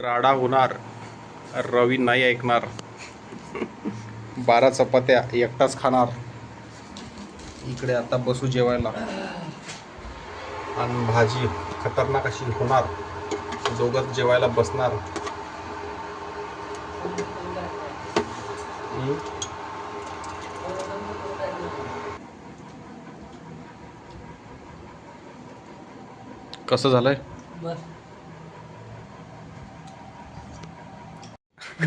राडा होणार रवी नाही ऐकणार. बारा चपात्या एकटाच खाणार. इकडे आता बसू जेवायला. आणि भाजी खतरनाक अशी होणार. दोघंच जेवायला बसणार. कसं झालंय?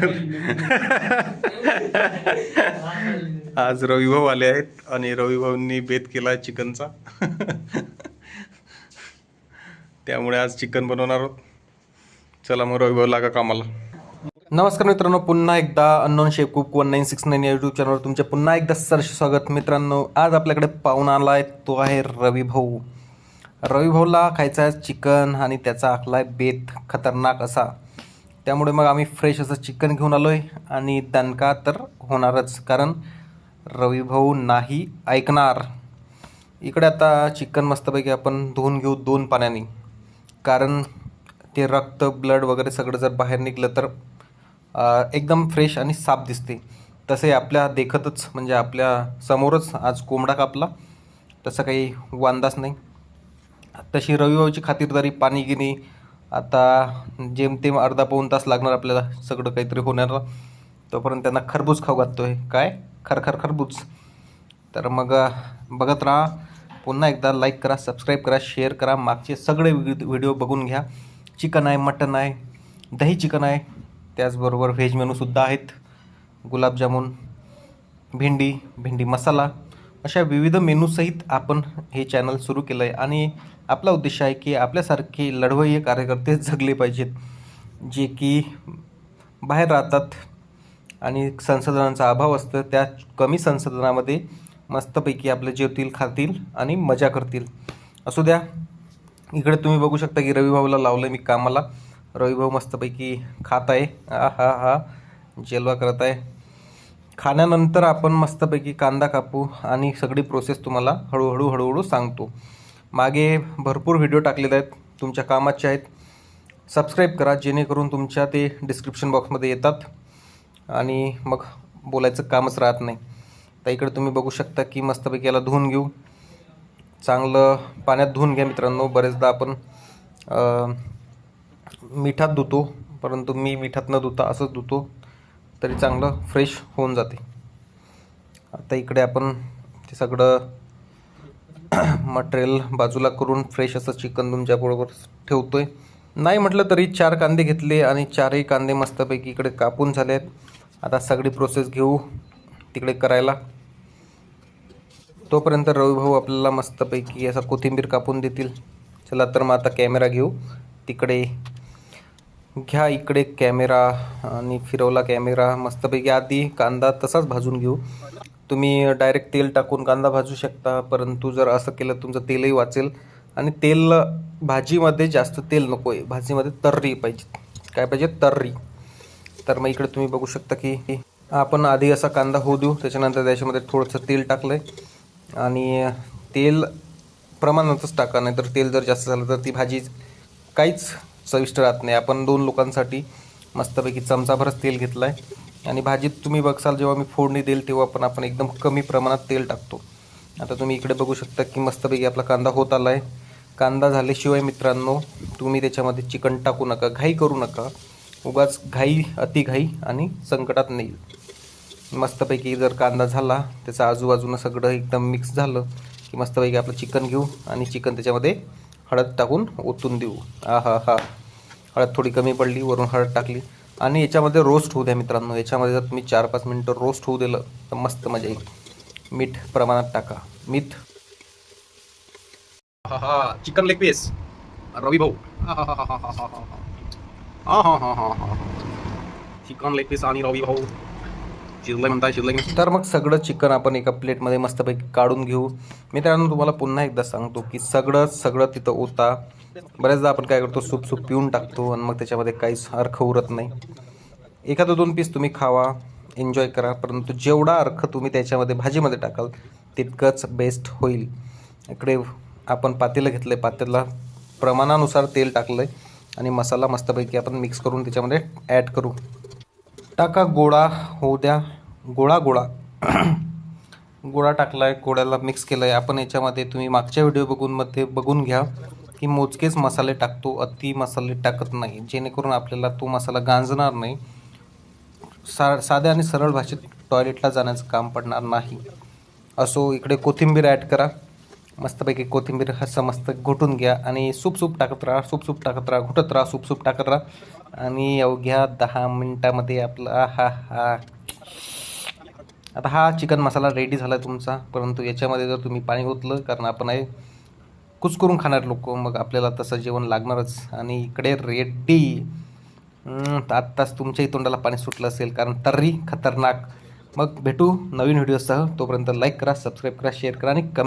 आज रविभाऊ आले आहेत आणि रविभाऊंनी बेत केला चिकनचा. त्यामुळे आज चिकन बनवणार आहोत. चला मग रविभाऊ लागा कामाला. नमस्कार मित्रांनो पुन्हा एकदा unknown chef cook one nine six nine YouTube चॅनलवर तुमचे पुन्हा एकदा सरस स्वागत. मित्रांनो आज आपल्याकडे पाहुणा आला आहे तो आहे रविभाऊ रविभाऊला खायचा आहे चिकन आणि त्याचा आखला आहे बेत. खतरनाक असा. त्यामुळे मग आम्ही फ्रेश असं चिकन घेऊन आलो आहे आणि दणका तर होणारच कारण रविभाऊ नाही ऐकणार. इकडे आता चिकन मस्तपैकी आपण धुवून घेऊ दोन पाण्याने. कारण ते रक्त ब्लड वगैरे सगळं जर बाहेर निघलं तर एकदम फ्रेश आणि साफ दिसते. तसे आपल्या देखतच म्हणजे आपल्या समोरच आज कोंबडा कापला. तसं काही वांदाच नाही. तशी रविभाऊची खातिरदारी पाणी गिनी आता जेमतेम अर्धा पाऊण तास लागणार आपल्याला. सगळं काहीतरी होणार. तोपर्यंत त्यांना खरबूज खाऊ घालतोय. काय? खरखर खरबूज. तर मग बघत राहा. पुन्हा एकदा लाईक करा सबस्क्राईब करा शेअर करा. मागचे सगळे व्हिडिओ बघून घ्या. चिकन आहे मटन आहे दही चिकन आहे. त्याचबरोबर व्हेज मेनूसुद्धा आहेत. गुलाबजामुन भेंडी भेंडी मसाला. अशा विविध मेनूसहित आपण हे चॅनल सुरू केलं आहे आणि आपला उद्देश आहे की आपल्यासारखे लढवय्य कार्यकर्ते जगले पाहिजेत जे की बाहेर राहतात आणि संसाधनांचा अभाव असतं त्या कमी संसाधनामध्ये मस्तपैकी आपले जेवतील खातील आणि मजा करतील. असू द्या इकडे तुम्ही बघू शकता की रविभाऊला लावलं मी कामाला. रविभाऊ मस्तपैकी खात आहे. हा हा हा जेलवा करत आहे. खाण्यानंतर आपण मस्तपैकी कांदा कापू आणि सगळी प्रोसेस तुम्हाला हळूहळू हळूहळू सांगतो. मागे भरपूर व्हिडिओ टाकलेले आहेत तुमच्या कामाचे आहेत. सबस्क्राईब करा जेणेकरून तुमच्या ते डिस्क्रिप्शन बॉक्समध्ये येतात आणि मग बोलायचं कामच राहत नाही. तर इकडे तुम्ही बघू शकता की मस्तपैकी याला धुवून घेऊ. चांगलं पाण्यात धुवून घ्या मित्रांनो. बरेचदा आपण मिठात धुतो परंतु मी मिठात न धुता असंच धुतो. तरी चांगलं फ्रेश होऊन जाते. आता इकडे आपण ते सगळं मटेरियल बाजूला करून फ्रेश असं चिकन तुमच्याबरोबर ठेवतो आहे नाही म्हटलं तरी चार कांदे घेतले आणि चारही कांदे मस्तपैकी इकडे कापून झाले आहेत. आता सगळी प्रोसेस घेऊ तिकडे करायला. तोपर्यंत रविभाऊ आपल्याला मस्तपैकी असा कोथिंबीर कापून देतील. चला तर मग आता कॅमेरा घेऊ. तिकडे घ्या इकडे कॅमेरा आणि फिरवला कॅमेरा मस्तपैकी आधी कांदा तसाच भाजून घेऊ. तुम्ही डायरेक्ट तेल टाकून कांदा भाजू शकता परंतु जर असं केलं तुमचं तेलही वाचेल. आणि तेल भाजीमध्ये जास्त तेल नको आहे भाजीमध्ये तर्री पाहिजे. काय पाहिजे? तर्री. तर मग इकडे तुम्ही बघू शकता की आपण आधी असा कांदा होऊ देऊ त्याच्यानंतर त्याच्यामध्ये थोडंसं तेल टाकलं आहे आणि तेल प्रमाणातच टाका नाही तर तेल जर जास्त झालं तर ती भाजी काहीच चविष्ट राहत नाही आपण दोन लोकांसाठी मस्तपैकी चमचाभरच तेल घेतलं आहे आणि भाजीत तुम्ही बघसाल जेव्हा मी फोडणी देईल तेव्हा पण आपण एकदम कमी प्रमाणात तेल टाकतो. आता तुम्ही इकडे बघू शकता की मस्तपैकी आपला कांदा होत आला आहे कांदा झाल्याशिवाय मित्रांनो तुम्ही त्याच्यामध्ये चिकन टाकू नका घाई करू नका. उगाच घाई अतिघाई आणि संकटात नाही. मस्तपैकी जर कांदा झाला त्याचं आजूबाजूनं सगळं एकदम मिक्स झालं की मस्तपैकी आपलं चिकन घेऊ आणि चिकन त्याच्यामध्ये हळद टाकून ओतून देऊ. आ हा हा हळद थोडी कमी पडली वरून हळद टाकली. आणि याच्यामध्ये रोस्ट होऊ द्या मित्रांनो. याच्यामध्ये जर तुम्ही चार पाच मिनटं रोस्ट होऊ दिलं तर मस्त मजा येईल. मीठ प्रमाणात टाका. मीठ. हा चिकन लेग पीस रवी भाऊ. हा हा हा हा हा चिकन लेग पीस आणि रवी भाऊ. शिजलंय म्हणताय शिजलंय तर मग सगळं चिकन आपण एका प्लेटमध्ये मस्तपैकी काढून घेऊ. मित्रांनो तुम्हाला पुन्हा एकदा सांगतो की सगळं सगळं तिथं ओता. बऱ्याचदा आपण काय करतो सूप सूप पिऊन टाकतो आणि मग त्याच्यामध्ये काहीच अर्थ उरत नाही. एखादं दोन पीस तुम्ही खावा एन्जॉय करा परंतु जेवढा अर्थ तुम्ही त्याच्यामध्ये भाजीमध्ये टाकाल तितकंच बेस्ट होईल. इकडे आपण पातेलं घेतलं आहे पातेला प्रमाणानुसार तेल टाकलं आहे आणि मसाला मस्तपैकी आपण मिक्स करून त्याच्यामध्ये ॲड करू. टाका गोळा? होऊ द्या. गोळा गोळा. गोळा टाकला आहे गोळ्याला मिक्स केलं आहे आपण याच्यामध्ये तुम्ही मागच्या व्हिडिओ बघून मध्ये बघून घ्या की मोजकेच मसाले टाकतो. अति मसाले टाकत नाही. जेणेकरून आपल्याला तो मसाला गांजणार नाही. सा साध्या आणि सरळ भाषेत टॉयलेटला जाण्याचं काम पडणार नाही. असो इकडे कोथिंबीर ॲड करा. मस्तपैकी कोथिंबीर असं मस्त घोटून घ्या आणि सूप सूप टाकत राहा सूप सूप टाकत राहा घुटत राहा सूप सूप टाकत राहा. आणि अवघ्या दहा मिनटामध्ये आपला हा हा. आता हा चिकन मसाला रेडी झाला आहे तुमचा परंतु याच्यामध्ये जर तुम्ही पाणी ओतलं कारण आपण आहे कुच करून खाणार लोक मग आपल्याला तसं जेवण लागणारच. आणि इकडे रेडी तर आत्ताच तुमच्याही तोंडाला पाणी सुटलं असेल कारण तर्री खतरनाक. मग भेटू नवीन व्हिडिओसह तोपर्यंत लाईक करा सबस्क्राईब करा शेअर करा आणि कमेंट